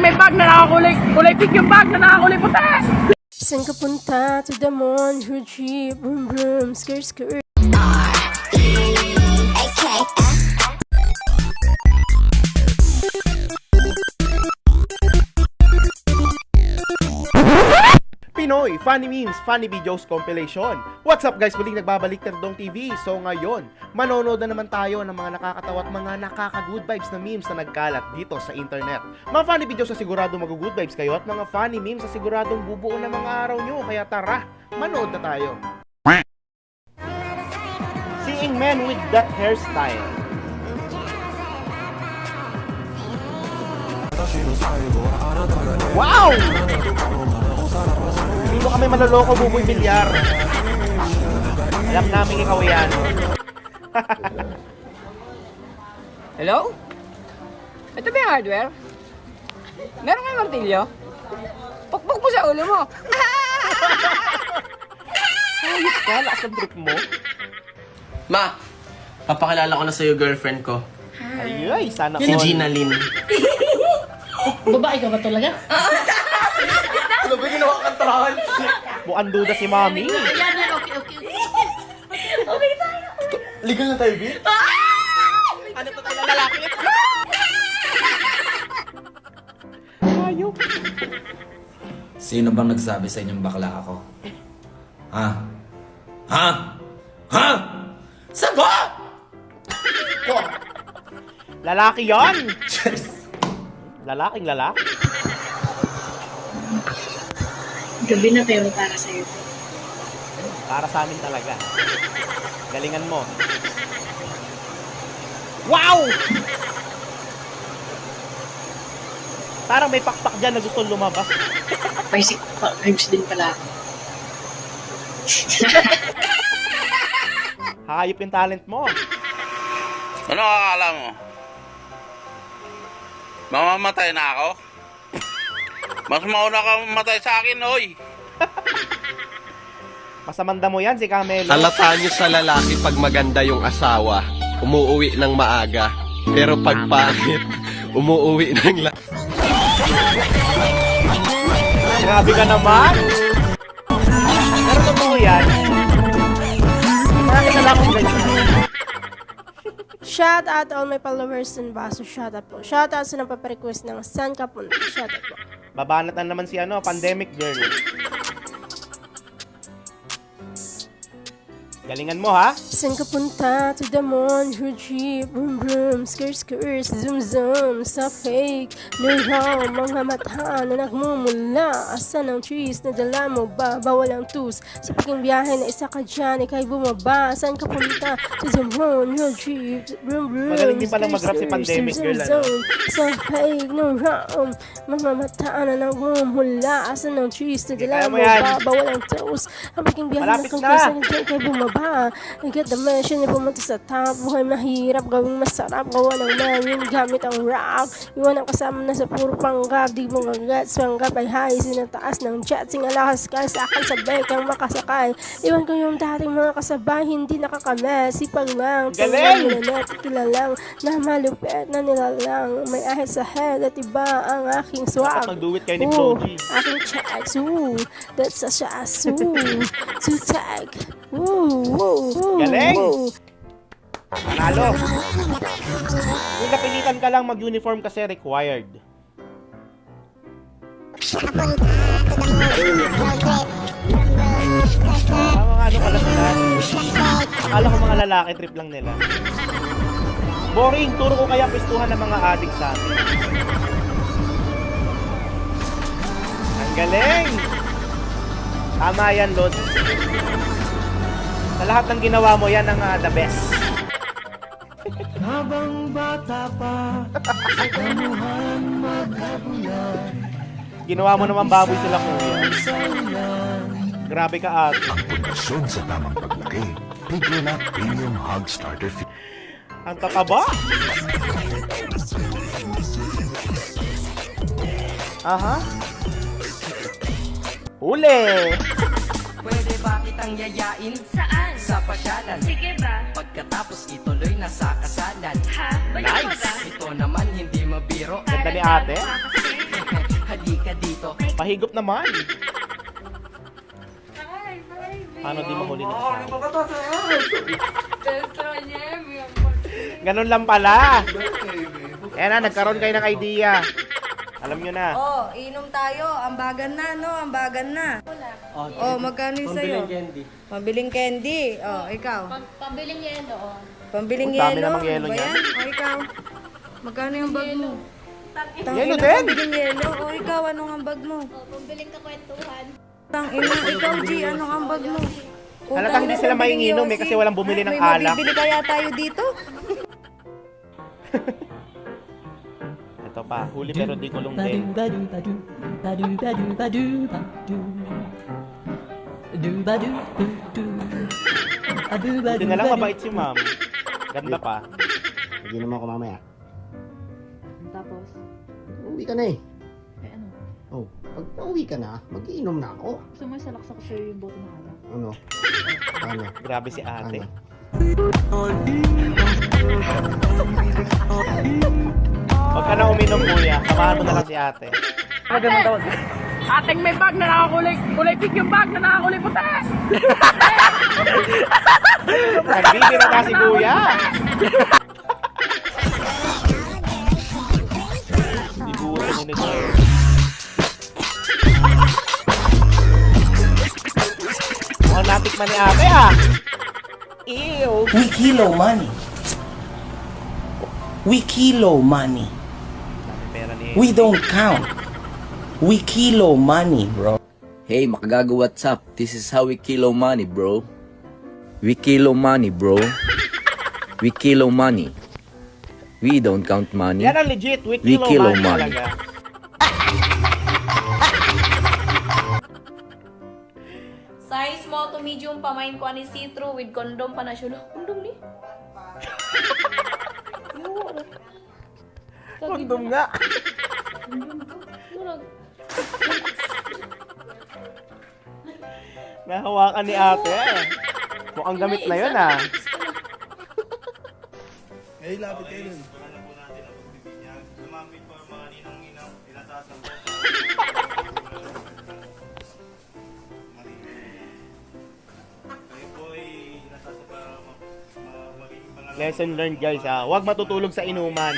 may bag na nakakulay, kulay pink yung bag na nakakulay puti. Saan ka punta? To the moon, her jeep, vroom vroom, skirt skirt. Pinoy Funny Memes, Funny Videos Compilation. What's up guys? Muling nagbabalik Terdong TV. So ngayon, manonood na naman tayo ng mga nakakatawa at mga nakaka-good vibes na memes na nagkalat dito sa internet. Mga funny videos na sigurado mag-good vibes kayo at mga funny memes na siguradong bubuo ng mga araw nyo. Kaya tara, manood na tayo. Seeing men with that hairstyle. Wow! Mo kami maloloko, Buboy Bilyar. Alam namin ikaw yan. Hello? Ito ba yung hardware? Meron kang martilyo? Pukpuk mo sa ulo mo. Ayos ka, lakas ng trip mo. Ma, papakilala ko na sa'yo girlfriend ko. Ay, ay, sana Si all. Gina Lynn. Babae ka ba talaga? Ginawa kang trans? Mukhang duda si Mami. Ayan, yan, okay, okay, okay. Ligal na tayo, Bill? Ano to tayo lalaki? Ayok. Sino bang nagsabi sa inyong bakla ako? Ha? Ha? Ha? Sagot! Lalaki yon. Lalaking lalaki. Gabi na pero para sa'yo. Para sa amin talaga. Galingan mo. Wow! Parang may pakpak dyan na gusto lumabas. Basic pa- vibes din pala. Hayop yung talent mo. Ano akala mo? Mamamatay na ako? Mas mauna ka mamatay sa akin, oy! Masamanda mo yan si Camelo. Halata nyo sa lalaki pag maganda yung asawa, umuuwi ng maaga. Pero pag pangit, umuuwi ng la... Grabe ka naman. Pero totoo yan. Marami na lang akong ganyan. Shout out all my followers and baso. Shout out po. Shout out sa nagpaparequest ng saan ka punta. Shout out po. Babanat na naman si ano, pandemic girl. Galingan mo ha. Saan ka punta? To the moon, her jeep, vroom vroom, skirt skirt, zoom zoom, sa fake, luraw, mga mata na nagmumula, asan ang trees na dala mo ba, bawal ang tus, sa paging biyahe na isa ka dyan, ikay bumaba, saan ka punta? To the moon, her jeep, vroom vroom, Magaling din palang mag-rap si Pandemic zoom, Girl, ano? zoom, sa fake, luraw, mga mata na nagmumula, asan ang trees na dala Kaya mo mo yan. ba, bawal ang tus, sa paging biyahe na Malapit na. kasa Diyan kay bumaba Nagkat the mission niya pumunta sa top Buhay mahirap, gawing masarap Gawa ng namin gamit ang rap Iwan ang kasama na sa puro panggap Di mo gagats, panggap ay high Sinataas ng jet, singalakas ka Sa akin sabay kang makasakay Iwan ko yung dating mga kasabay Hindi nakakame, sipag lang Galing! Tingnan kilalang Na malupit na nilalang May ahit sa head at iba ang aking swag Dapat mag-do it kayo ni Floji. aking checks, ooh, that's a ooh, to tag, Galing! Panalo. Kung napilitan ka lang mag-uniform kasi required. Ah, mga ano pala sila. Akala ko mga lalaki trip lang nila. Boring, turo ko kaya pistuhan ng mga adik sa atin. Ang galing! Tama yan, Lods. Sa lahat ng ginawa mo, yan ang ah, the best. Ginawa mo naman baboy sila kuya. Grabe ka at. Pundasyon sa tamang paglaki. Piglinat Premium Hog Starter Feed. Ang kakaba. Aha. Huli. Kitang yayain? Saan? Sa pasyalan Sige ba? Pagkatapos ituloy na sa kasalan Ha? Balik Nice. ba? Ito naman hindi mabiro Ganda ni ate. Para kasi Pahigop naman. Paano di mahuli asawa? Ganun lang pala. Ayan na, nagkaroon kayo ng idea. Alam nyo na. Oh, inom tayo. Ambagan na, no? Ambagan na. Oh, magkano yung sa'yo? candy. Pambiling candy. Oh, ikaw. Pambiling yelo, oh. Pambiling Ang dami yelo. namang yelo Ano ba niyan. yan? Oh, ikaw. Magkano yung bag mo? Tang Yelo ina, din? Pambiling yelo. Oh, ikaw, anong ang bag mo? Pambiling kakwentuhan. Tang ina, ikaw, G, anong ang bag mo? Halata hindi sila mainginom eh, kasi walang bumili ng May alak. mabibili kaya tayo dito? Ito pa, huli pero di kulong din. Buti na lang mabait si ma'am. Ganda pa. Hindi naman ako mamaya. Tapos? Uwi ka na eh. Eh ano? Oh, pag pauwi ka na, mag-iinom na ako. Gusto mo salaksak ko sa'yo yung bote na alak? Ano? Ano? Grabe si ate. Ano? Huwag ka na uminom kuya, samahan mo na lang si ate. Ating may bag na nakakulay, kulay pink yung bag na nakakulay puti. Nagbibira na si kuya. Siguro ni nito. Mukhang natikman ni ate ah. Ew. We kilo money. We kilo money. We don't count. We kilo money, bro. Hey, makagago, what's up? This is how we kilo money, bro. We kilo money, bro. We kilo money. We don't count money. Yan ang legit. We We kilo, kilo money money. talaga. Size small to medium pamain ko ani see-through with condom pa na siya. Condom ni? Kondom nga. Nahawakan ni ate. Mukhang gamit na yun ah. Lesson learned guys ha. Huwag matutulog sa inuman.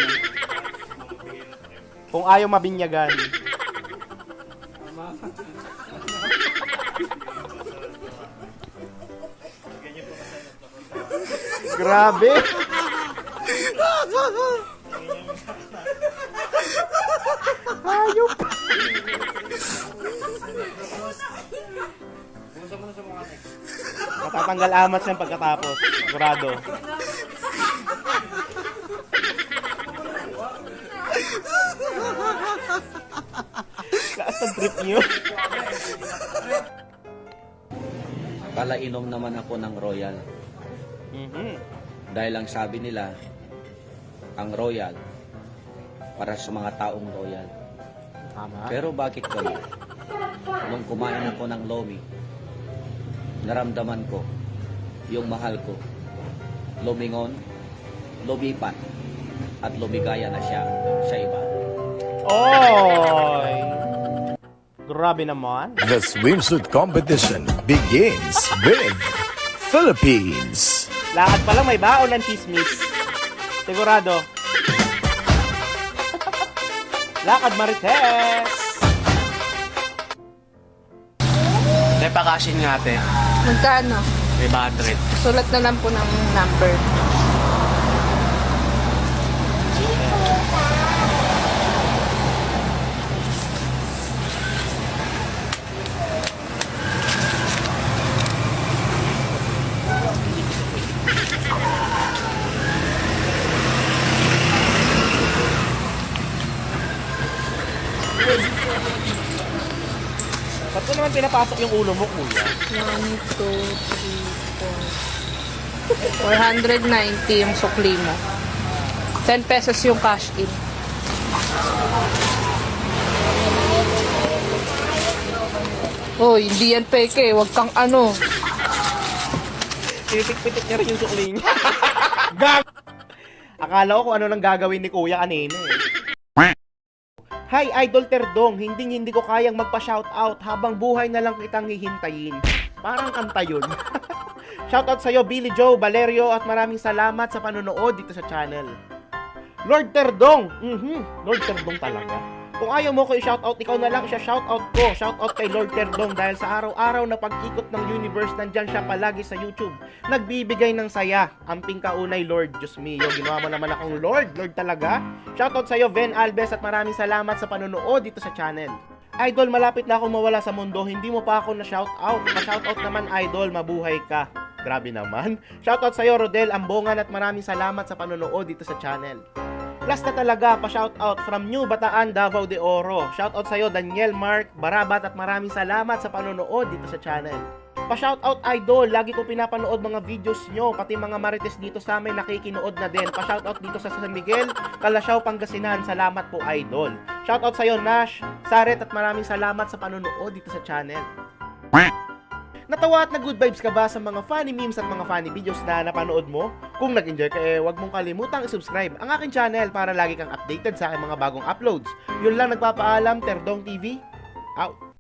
Kung ayaw mabinyagan. Grabe. Hayop. Matatanggal amat siyang pagkatapos. Sigurado. Kaas ang trip niyo. Palainom naman ako ng Royal. Mhm. Dahil ang sabi nila, ang Royal, para sa mga taong Royal. Tama. Pero bakit kami? Nung kumain ako ng Lomi, naramdaman ko yung mahal ko. Lumingon, lumipat, at lumigaya na siya sa iba. Oy! Grabe naman. The swimsuit competition begins with Philippines. Lakad pa lang may baon ng chismis. Sigurado. Lakad Marites! Tay, pakashin nga, ate. Magkano? 500. Sulat na lang po ng number. Naman pinapasok yung ulo mo, kuya? 1, 2, 3, 4. 490 yung sukli mo. 10 pesos yung cash in. Oh, hindi yan peke. Huwag kang ano. Tinitik-pitik niya rin yung sukli niya. Gag! Akala ko kung ano nang gagawin ni kuya kanina eh. Hi Idol Terdong, hindi hindi ko kayang magpa-shoutout habang buhay na lang kitang hihintayin. Parang kanta yun. Shoutout sa'yo Billy Joe, Valerio at maraming salamat sa panonood dito sa channel. Lord Terdong! Mhm, Lord Terdong talaga. Kung ayaw mo ko i-shoutout, ikaw na lang siya shoutout ko. Shoutout kay Lord Terdong dahil sa araw-araw na pag-ikot ng universe, nandyan siya palagi sa YouTube. Nagbibigay ng saya. Amping kaunay, Lord. Diyos mio, ginawa mo naman akong Lord. Lord talaga. Shoutout sa'yo, Ven Alves, at maraming salamat sa panonood dito sa channel. Idol, malapit na akong mawala sa mundo. Hindi mo pa ako na shoutout. Pa-shoutout naman, Idol. Mabuhay ka. Grabe naman. Shoutout sa'yo, Rodel Ambongan, at maraming salamat sa panonood dito sa channel. Last na talaga, pa-shoutout from New Bataan, Davao de Oro. Shoutout sa'yo, Daniel Mark Barabat at maraming salamat sa panonood dito sa channel. Pa-shoutout idol, lagi ko pinapanood mga videos nyo, pati mga marites dito sa amin nakikinood na din. Pa-shoutout dito sa San Miguel, Kalasyaw, Pangasinan. Salamat po idol. Shoutout sa'yo Nash, Saret at maraming salamat sa panonood dito sa channel. Natawa at na good vibes ka ba sa mga funny memes at mga funny videos na napanood mo? Kung nag-enjoy ka eh, huwag mong kalimutang i-subscribe ang aking channel para lagi kang updated sa aking mga bagong uploads. Yun lang nagpapaalam, Terdong TV. Out.